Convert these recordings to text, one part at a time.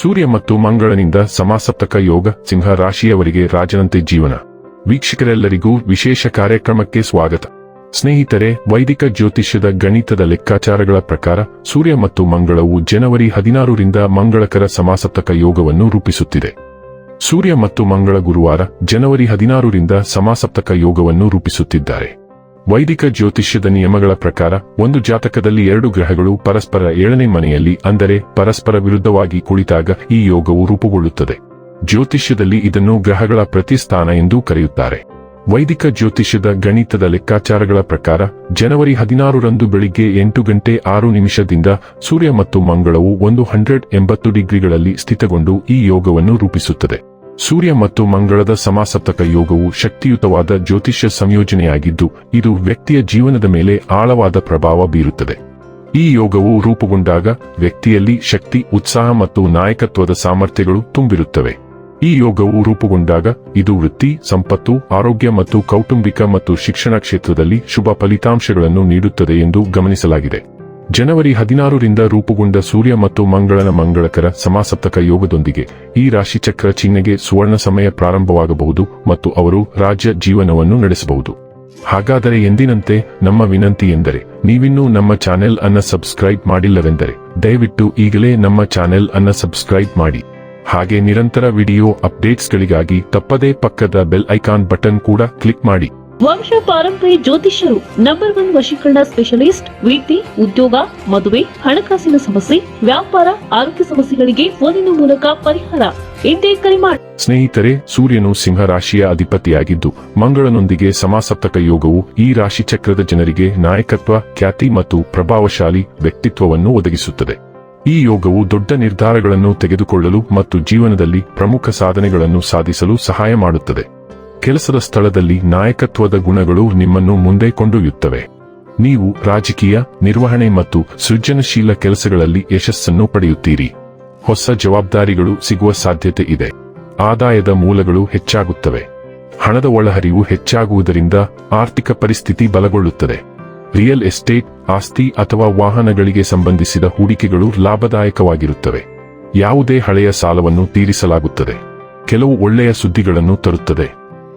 ಸೂರ್ಯ ಮತ್ತು ಮಂಗಳನಿಂದ ಸಮಾಸಪ್ತಕ ಯೋಗ ಸಿಂಹ ರಾಶಿಯವರಿಗೆ ರಾಜನಂತೆ ಜೀವನ. ವೀಕ್ಷಕರೆಲ್ಲರಿಗೂ ವಿಶೇಷ ಕಾರ್ಯಕ್ರಮಕ್ಕೆ ಸ್ವಾಗತ. ಸ್ನೇಹಿತರೆ, ವೈದಿಕ ಜ್ಯೋತಿಷ್ಯದ ಗಣಿತದ ಲೆಕ್ಕಾಚಾರಗಳ ಪ್ರಕಾರ ಸೂರ್ಯ ಮತ್ತು ಮಂಗಳವು ಜನವರಿ ಹದಿನಾರರಿಂದ ಮಂಗಳಕರ ಸಮಾಸಪ್ತಕ ಯೋಗವನ್ನು ರೂಪಿಸುತ್ತಿದೆ. ಸೂರ್ಯ ಮತ್ತು ಮಂಗಳ ಗುರುವಾರ ಜನವರಿ ಹದಿನಾರರಿಂದ ಸಮಾಸಪ್ತಕ ಯೋಗವನ್ನು ರೂಪಿಸುತ್ತಿದ್ದಾರೆ. ವೈದಿಕ ಜ್ಯೋತಿಷ್ಯದ ನಿಯಮಗಳ ಪ್ರಕಾರ, ಒಂದು ಜಾತಕದಲ್ಲಿ ಎರಡು ಗ್ರಹಗಳು ಪರಸ್ಪರ ಏಳನೇ ಮನೆಯಲ್ಲಿ, ಅಂದರೆ ಪರಸ್ಪರ ವಿರುದ್ಧವಾಗಿ ಕುಳಿತಾಗ ಈ ಯೋಗವು ರೂಪುಗೊಳ್ಳುತ್ತದೆ. ಜ್ಯೋತಿಷ್ಯದಲ್ಲಿ ಇದನ್ನು ಗ್ರಹಗಳ ಪ್ರತಿಸ್ಥಾನ ಎಂದು ಕರೆಯುತ್ತಾರೆ. ವೈದಿಕ ಜ್ಯೋತಿಷ್ಯದ ಗಣಿತದ ಲೆಕ್ಕಾಚಾರಗಳ ಪ್ರಕಾರ, ಜನವರಿ ಹದಿನಾರರಂದು ಬೆಳಿಗ್ಗೆ ಎಂಟು ಗಂಟೆ ಆರು ನಿಮಿಷದಿಂದ ಸೂರ್ಯ ಮತ್ತು ಮಂಗಳವು ಒಂದು ಹಂಡ್ರೆಡ್ ಎಂಬತ್ತು ಡಿಗ್ರಿಗಳಲ್ಲಿ ಸ್ಥಿತಗೊಂಡು ಈ ಯೋಗವನ್ನು ರೂಪಿಸುತ್ತದೆ. ಸೂರ್ಯ ಮತ್ತು ಮಂಗಳದ ಸಮಾಸಪ್ತಕ ಯೋಗವು ಶಕ್ತಿಯುತವಾದ ಜ್ಯೋತಿಷ್ಯ ಸಂಯೋಜನೆಯಾಗಿದ್ದು, ಇದು ವ್ಯಕ್ತಿಯ ಜೀವನದ ಮೇಲೆ ಆಳವಾದ ಪ್ರಭಾವ ಬೀರುತ್ತದೆ. ಈ ಯೋಗವು ರೂಪುಗೊಂಡಾಗ ವ್ಯಕ್ತಿಯಲ್ಲಿ ಶಕ್ತಿ, ಉತ್ಸಾಹ ಮತ್ತು ನಾಯಕತ್ವದ ಸಾಮರ್ಥ್ಯಗಳು ತುಂಬಿರುತ್ತವೆ. ಈ ಯೋಗವು ರೂಪುಗೊಂಡಾಗ ಇದು ವೃತ್ತಿ, ಸಂಪತ್ತು, ಆರೋಗ್ಯ ಮತ್ತು ಕೌಟುಂಬಿಕ ಮತ್ತು ಶಿಕ್ಷಣ ಕ್ಷೇತ್ರದಲ್ಲಿ ಶುಭ ಫಲಿತಾಂಶಗಳನ್ನು ನೀಡುತ್ತದೆ ಎಂದು ಗಮನಿಸಲಾಗಿದೆ. ಜನವರಿ ಹದಿನಾರರಿಂದ ರೂಪುಗೊಂಡ ಸೂರ್ಯ ಮತ್ತು ಮಂಗಳನ ಮಂಗಳಕರ ಸಮಾಸಪ್ತಕ ಯೋಗದೊಂದಿಗೆ ಈ ರಾಶಿಚಕ್ರ ಚಿಹ್ನೆಗೆ ಸುವರ್ಣ ಸಮಯ ಪ್ರಾರಂಭವಾಗಬಹುದು ಮತ್ತು ಅವರು ರಾಜ್ಯ ಜೀವನವನ್ನು ನಡೆಸಬಹುದು. ಹಾಗಾದರೆ ಎಂದಿನಂತೆ ನಮ್ಮ ವಿನಂತಿ ಎಂದರೆ, ನೀವಿನ್ನೂ ನಮ್ಮ ಚಾನೆಲ್ ಅನ್ನ ಸಬ್ಸ್ಕ್ರೈಬ್ ಮಾಡಿಲ್ಲವೆಂದರೆ, ದಯವಿಟ್ಟು ಈಗಲೇ ನಮ್ಮ ಚಾನೆಲ್ ಅನ್ನ ಸಬ್ಸ್ಕ್ರೈಬ್ ಮಾಡಿ. ಹಾಗೆ ನಿರಂತರ ವಿಡಿಯೋ ಅಪ್ಡೇಟ್ಸ್ಗಳಿಗಾಗಿ ತಪ್ಪದೇ ಪಕ್ಕದ ಬೆಲ್ ಐಕಾನ್ ಬಟನ್ ಕೂಡ ಕ್ಲಿಕ್ ಮಾಡಿ. ವಂಶ ಪಾರಂಪರ್ಯ ಜ್ಯೋತಿಷ್ಯರು ನಂಬರ್ ಒನ್ ವಶೀಕರಣ ಸ್ಪೆಷಲಿಸ್ಟ್ ವೃತ್ತಿ ಉದ್ಯೋಗ, ಮದುವೆ, ಹಣಕಾಸಿನ ಸಮಸ್ಯೆ, ವ್ಯಾಪಾರ, ಆರೋಗ್ಯ ಸಮಸ್ಯೆಗಳಿಗೆ ಫೋನಿನ ಮೂಲಕ ಪರಿಹಾರ. ಇಂದೇ ಸ್ನೇಹಿತರೆ, ಸೂರ್ಯನು ಸಿಂಹ ರಾಶಿಯ ಅಧಿಪತಿಯಾಗಿದ್ದು, ಮಂಗಳನೊಂದಿಗೆ ಸಮಾಸಪ್ತಕ ಯೋಗವು ಈ ರಾಶಿ ಚಕ್ರದ ಜನರಿಗೆ ನಾಯಕತ್ವ, ಖ್ಯಾತಿ ಮತ್ತು ಪ್ರಭಾವಶಾಲಿ ವ್ಯಕ್ತಿತ್ವವನ್ನು ಒದಗಿಸುತ್ತದೆ. ಈ ಯೋಗವು ದೊಡ್ಡ ನಿರ್ಧಾರಗಳನ್ನು ತೆಗೆದುಕೊಳ್ಳಲು ಮತ್ತು ಜೀವನದಲ್ಲಿ ಪ್ರಮುಖ ಸಾಧನೆಗಳನ್ನು ಸಾಧಿಸಲು ಸಹಾಯ ಮಾಡುತ್ತದೆ. ಕೆಲಸದ ಸ್ಥಳದಲ್ಲಿ ನಾಯಕತ್ವದ ಗುಣಗಳು ನಿಮ್ಮನ್ನು ಮುಂದೆ ಕೊಂಡೊಯ್ಯುತ್ತವೆ. ನೀವು ರಾಜಕೀಯ, ನಿರ್ವಹಣೆ ಮತ್ತು ಸೃಜನಶೀಲ ಕೆಲಸಗಳಲ್ಲಿ ಯಶಸ್ಸನ್ನು ಪಡೆಯುತ್ತೀರಿ. ಹೊಸ ಜವಾಬ್ದಾರಿಗಳು ಸಿಗುವ ಸಾಧ್ಯತೆ ಇದೆ. ಆದಾಯದ ಮೂಲಗಳು ಹೆಚ್ಚಾಗುತ್ತವೆ. ಹಣದ ಒಳಹರಿವು ಹೆಚ್ಚಾಗುವುದರಿಂದ ಆರ್ಥಿಕ ಪರಿಸ್ಥಿತಿ ಬಲಗೊಳ್ಳುತ್ತದೆ. ರಿಯಲ್ ಎಸ್ಟೇಟ್, ಆಸ್ತಿ ಅಥವಾ ವಾಹನಗಳಿಗೆ ಸಂಬಂಧಿಸಿದ ಹೂಡಿಕೆಗಳು ಲಾಭದಾಯಕವಾಗಿರುತ್ತವೆ. ಯಾವುದೇ ಹಳೆಯ ಸಾಲವನ್ನು ತೀರಿಸಲಾಗುತ್ತದೆ. ಕೆಲವು ಒಳ್ಳೆಯ ಸುದ್ದಿಗಳನ್ನು ತರುತ್ತದೆ.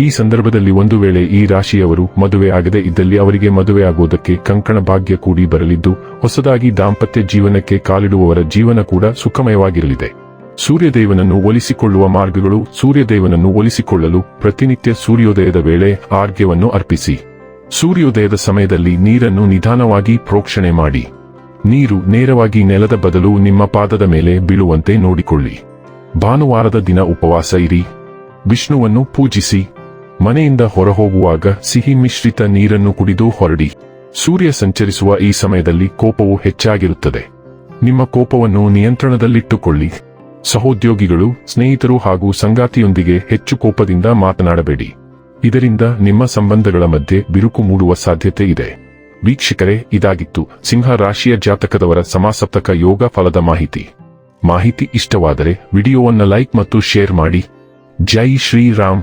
ಈ ಸಂದರ್ಭದಲ್ಲಿ ಒಂದು ವೇಳೆ ಈ ರಾಶಿಯವರು ಮದುವೆ ಆಗದೆ ಇದ್ದಲ್ಲಿ ಅವರಿಗೆ ಮದುವೆ ಆಗುವುದಕ್ಕೆ ಕಂಕಣ ಭಾಗ್ಯ ಕೂಡಿ ಬರಲಿದ್ದು, ಹೊಸದಾಗಿ ದಾಂಪತ್ಯ ಜೀವನಕ್ಕೆ ಕಾಲಿಡುವವರ ಜೀವನ ಕೂಡ ಸುಖಮಯವಾಗಿರಲಿದೆ. ಸೂರ್ಯದೇವನನ್ನು ಒಲಿಸಿಕೊಳ್ಳುವ ಮಾರ್ಗಗಳು ಸೂರ್ಯದೇವನನ್ನು ಒಲಿಸಿಕೊಳ್ಳಲು ಪ್ರತಿನಿತ್ಯ ಸೂರ್ಯೋದಯದ ವೇಳೆ ಆರ್ಘ್ಯವನ್ನು ಅರ್ಪಿಸಿ. ಸೂರ್ಯೋದಯದ ಸಮಯದಲ್ಲಿ ನೀರನ್ನು ನಿಧಾನವಾಗಿ ಪ್ರೋಕ್ಷಣೆ ಮಾಡಿ. ನೀರು ನೇರವಾಗಿ ನೆಲದ ಬದಲು ನಿಮ್ಮ ಪಾದದ ಮೇಲೆ ಬೀಳುವಂತೆ ನೋಡಿಕೊಳ್ಳಿ. ಭಾನುವಾರದ ದಿನ ಉಪವಾಸ ಇರಿ. ವಿಷ್ಣುವನ್ನು ಪೂಜಿಸಿ. ಮನೆಯಿಂದ ಹೊರಹೋಗುವಾಗ ಸಿಹಿ ಮಿಶ್ರಿತ ನೀರನ್ನು ಕುಡಿದು ಹೊರಡಿ. ಸೂರ್ಯ ಸಂಚರಿಸುವ ಈ ಸಮಯದಲ್ಲಿ ಕೋಪವು ಹೆಚ್ಚಾಗಿರುತ್ತದೆ. ನಿಮ್ಮ ಕೋಪವನ್ನು ನಿಯಂತ್ರಣದಲ್ಲಿಟ್ಟುಕೊಳ್ಳಿ. ಸಹೋದ್ಯೋಗಿಗಳು, ಸ್ನೇಹಿತರು ಹಾಗೂ ಸಂಗಾತಿಯೊಂದಿಗೆ ಹೆಚ್ಚು ಕೋಪದಿಂದ ಮಾತನಾಡಬೇಡಿ. ಇದರಿಂದ ನಿಮ್ಮ ಸಂಬಂಧಗಳ ಮಧ್ಯೆ ಬಿರುಕು ಮೂಡುವ ಸಾಧ್ಯತೆ ಇದೆ. ವೀಕ್ಷಕರೇ, ಇದಾಗಿತ್ತು ಸಿಂಹ ರಾಶಿಯ ಜಾತಕದವರ ಸಮಾಸಪ್ತಕ ಯೋಗ ಫಲದ ಮಾಹಿತಿ. ಮಾಹಿತಿ ಇಷ್ಟವಾದರೆ ವಿಡಿಯೋವನ್ನು ಲೈಕ್ ಮತ್ತು ಶೇರ್ ಮಾಡಿ. ಜೈ ಶ್ರೀರಾಮ್.